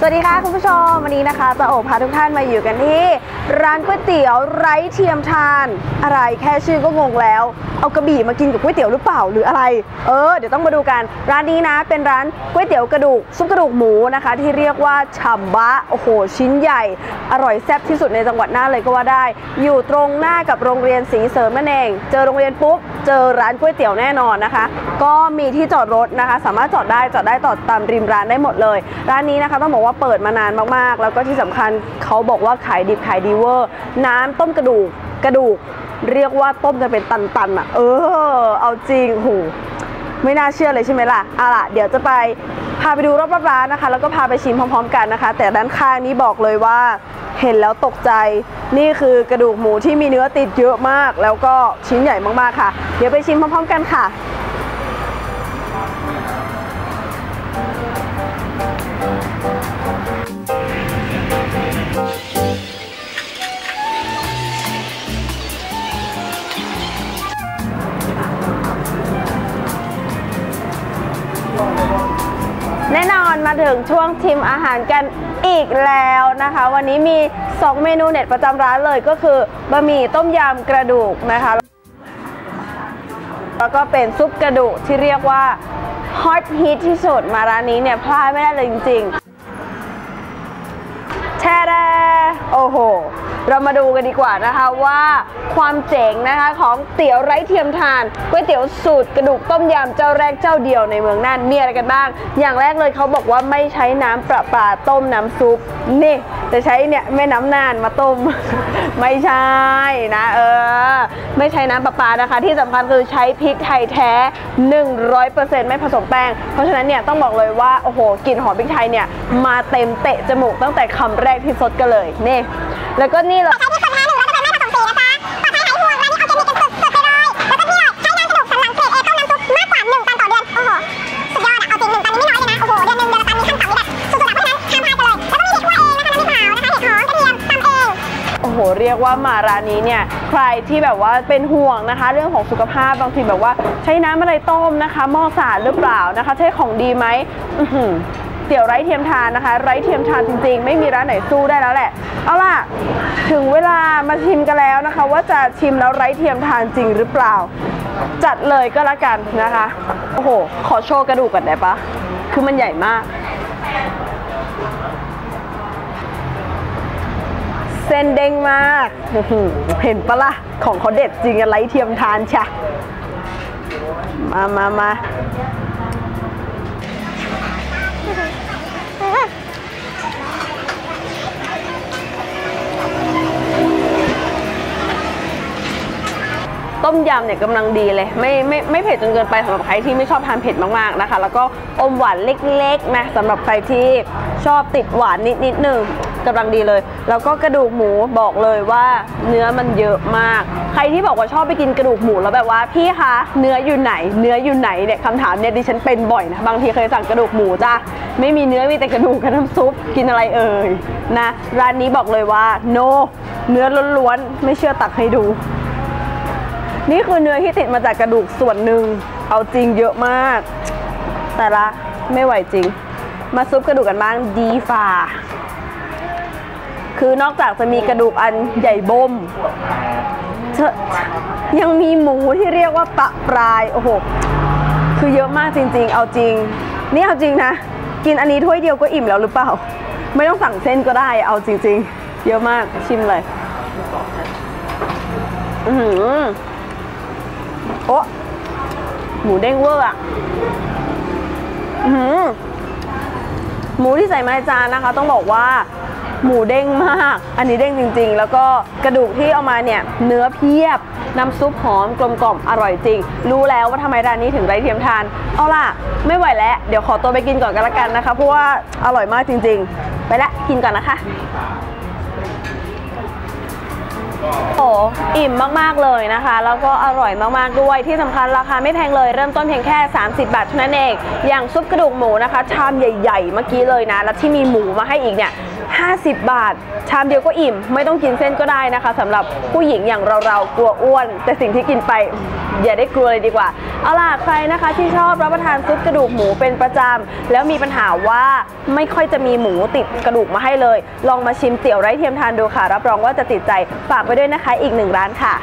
สวัสดีค่ะคุณผู้ชมวันนี้นะคะจะโอบพาทุกท่านมาอยู่กันที่ ร้านก๋วยเตี๋ยวไร้เทียมทาน อะไรแค่ชื่อก็งงแล้ว เอากระบี่มากินกับก๋วยเตี๋ยวหรือเปล่าหรืออะไร เออเดี๋ยวต้องมาดูกัน ร้านนี้นะเป็นร้านก๋วยเตี๋ยวกระดูกซุปกระดูกหมูนะคะ ที่เรียกว่าฉ่ำบะโอ้โห ชิ้นใหญ่ อร่อยแซ่บที่สุดในจังหวัดน่านเลยก็ว่าได้ อยู่ตรงหน้ากับโรงเรียนศรีเสริมนั่นเอง เจอโรงเรียนปุ๊บ เจอร้านก๋วยเตี๋ยวแน่นอนนะคะ ก็มีที่จอดรถนะคะ สามารถจอดได้จอดได้ต่อตามริมร้านได้หมดเลย ร้านนี้นะคะต้องบอกว่าเปิดมานานมากๆ แล้วก็ที่สำคัญเขาบอกว่าขายดิบขายดีเวอร์ น้ำต้มกระดูกกระดูก เรียกว่าต้มกันเป็นตันๆอะ เออ เอาจริงโหไม่น่าเชื่อเลยใช่ไหมล่ะเอาล่ะ เดี๋ยวจะไปพาไปดูรอบๆร้านนะคะ แล้วก็พาไปชิมพร้อมๆ กันนะคะ แต่ด้านข้างนี้บอกเลยว่า เห็นแล้วตกใจ นี่คือกระดูกหมูที่มีเนื้อติดเยอะมาก แล้วก็ชิ้นใหญ่มากๆค่ะ เดี๋ยวไปชิมพร้อมๆกันค่ะ มาถึงช่วงชิมอาหารกันอีกแล้วนะคะ วันนี้มี 2 เมนูเน็ตประจำร้านเลยก็คือบะหมี่ต้มยำกระดูกนะคะ แล้วก็เป็นซุปกระดูกที่เรียกว่าฮอตฮิตที่สุดมาร้านนี้เนี่ยพลาดไม่ได้เลยจริงๆแช่แดโอ้โห เรามาดูกันดีกว่านะคะว่าความเจ๋งนะคะของเตี๋ยวไร้เทียมทานก๋วยเตี๋ยวสูตรกระดูกต้มยำเจ้าแรกเจ้าเดียวในเมืองน่านมีอะไรกันบ้าง อย่างแรกเลยเขาบอกว่าไม่ใช้น้ำประปาต้มน้ำซุปนี่จะใช้เนี่ยแม่น้ำน่านมาต้ม ไม่ใช่นะเออไม่ใช้น้ำประปานะคะ ที่สำคัญคือใช้พริกไทยแท้ 100%ไม่ผสมแป้ง เพราะฉะนั้นเนี่ยต้องบอกเลยว่าโอ้โหกลิ่นหอมพริกไทยเนี่ยมาเต็มเตะจมูกตั้งแต่คำแรกที่สดกันเลยนี่ แล้วก็นี่เลยใช้ที่คนแท้หนึ่งร้อยเป็นต์ไม่ผสมสีนะจ๊ะปลอดภัยไร้ห่วงร้านนี้ออร์แกนิกกันสุดๆเลยแล้วก็นี่เลยใช้น้ำกระดูกสันหลังเกรดเอต้มน้ำซุปมากกว่าหนึ่งตันต่อเดือนโอ้โหสุดยอดอะเอาจริงหนึ่งตันนี่ไม่น้อยเลยนะโอ้โหเดือนหนึ่งเดือนละตันนี่ขั้นต่ำนี่แบบสุดๆอะเพราะฉะนั้นห้ามพลาดกันเลยแล้วก็มีพริกคั่วเองนะคะน้ำพริกเผานะคะเห็ดหอมกระเทียมตำเองโอ้โหเรียกว่ามาร้านนี้เนี่ยใครที่แบบว่าเป็นห่วงนะคะ เรื่องของสุขภาพบางทีแบบว่า ใช้น้ำอะไรต้มนะคะหม้อสาดหรือเปล่านะคะ ใช้ของดีไหม เตี๋ยวไร้เทียมทานนะคะ ไร้เทียมทานจริง ๆ ไม่มีร้านไหนสู้ได้แล้วแหละ เอาล่ะ ถึงเวลามาชิมกันแล้วนะคะ ว่าจะชิมแล้วไร้เทียมทานจริงหรือเปล่า จัดเลยก็แล้วกันนะคะ โอ้โห ขอโชว์กระดูกก่อนได้ปะคือมันใหญ่มาก เส้นเด้งมากอื้อหือเห็นปะล่ะ ของเขาเด็ดจริงอะไรเทียมทานชะมามามา ต้มยำเนี่ยกำลังดีเลย ไม่ไม่ไม่เผ็ดจนเกินไปสำหรับใครที่ไม่ชอบทานเผ็ดมากๆนะคะ แล้วก็อมหวานเล็กๆนะสำหรับใครที่ชอบติดหวานนิดนิดหนึ่งกำลังดีเลย แล้วก็กระดูกหมูบอกเลยว่าเนื้อมันเยอะมาก ใครที่บอกว่าชอบไปกินกระดูกหมูแล้วแบบว่าพี่คะเนื้ออยู่ไหน เนื้ออยู่ไหนเนี่ยคำถามเนี่ยดิฉันเป็นบ่อยนะบางทีเคยสั่งกระดูกหมูจ้ะไม่มีเนื้อมีแต่กระดูกกับน้ำซุปกินอะไรเอ่ยนะร้านนี้บอกเลยว่า no เนื้อล้วนๆไม่เชื่อตักให้ดู นี่คือเนื้อที่ติดมาจากกระดูกส่วนหนึ่ง เอาจริงเยอะมาก แต่ละไม่ไหวจริง มาซุปกระดูกกันบ้างดีฝ่าคือนอกจากจะมีกระดูกอันใหญ่บ่มยังมีหมูที่เรียกว่าปะปลาย โอ้โห คือเยอะมากจริง ๆ เอาจริง นี่เอาจริงนะ กินอันนี้ถ้วยเดียวก็อิ่มแล้วหรือเปล่า ไม่ต้องสั่งเส้นก็ได้ เอาจริง ๆ เยอะมาก ชิมเลย อือ โอ้หมูเด้งเวอร์อะหือหมูที่ใส่มาในจานนะคะ ต้องบอกว่า หมูเด้งมาก อันนี้เด้งจริง ๆ แล้วก็กระดูกที่เอามาเนี่ย เนื้อเพียบ น้ำซุปหอมกลมกล่อมอร่อยจริง รู้แล้วว่าทำไมร้านนี้ถึงไร้เทียมทาน เอาล่ะ ไม่ไหวแล้ว เดี๋ยวขอตัวไปกินก่อนกันละกันนะคะ เพราะว่าอร่อยมากจริง ๆ ไปละกินก่อนนะคะ โอ้อิ่มมาก ๆ เลยนะคะ แล้วก็อร่อยมาก ๆ ด้วยที่สำคัญราคาไม่แพงเลยเริ่มต้นเพียงแค่ 30 บาทเท่านั้นเอง อย่างซุปกระดูกหมูนะคะ ชามใหญ่ ๆ เมื่อกี้เลยนะ แล้วที่มีหมูมาให้อีกเนี่ย50 บาท ชามเดียวก็อิ่ม ไม่ต้องกินเส้นก็ได้นะคะสำหรับผู้หญิงอย่างเราๆกลัวอ้วน แต่สิ่งที่กินไปอย่าได้กลัวเลยดีกว่า เอาล่ะใครนะคะที่ชอบรับประทานซุปกระดูกหมูเป็นประจำแล้วมีปัญหาว่าไม่ค่อยจะมีหมูติดกระดูกมาให้เลย ลองมาชิมเตี๋ยวไร้เทียมทานดูค่ะ รับรองว่าจะติดใจฝากไปด้วยนะคะ อีกหนึ่งร้านค่ะ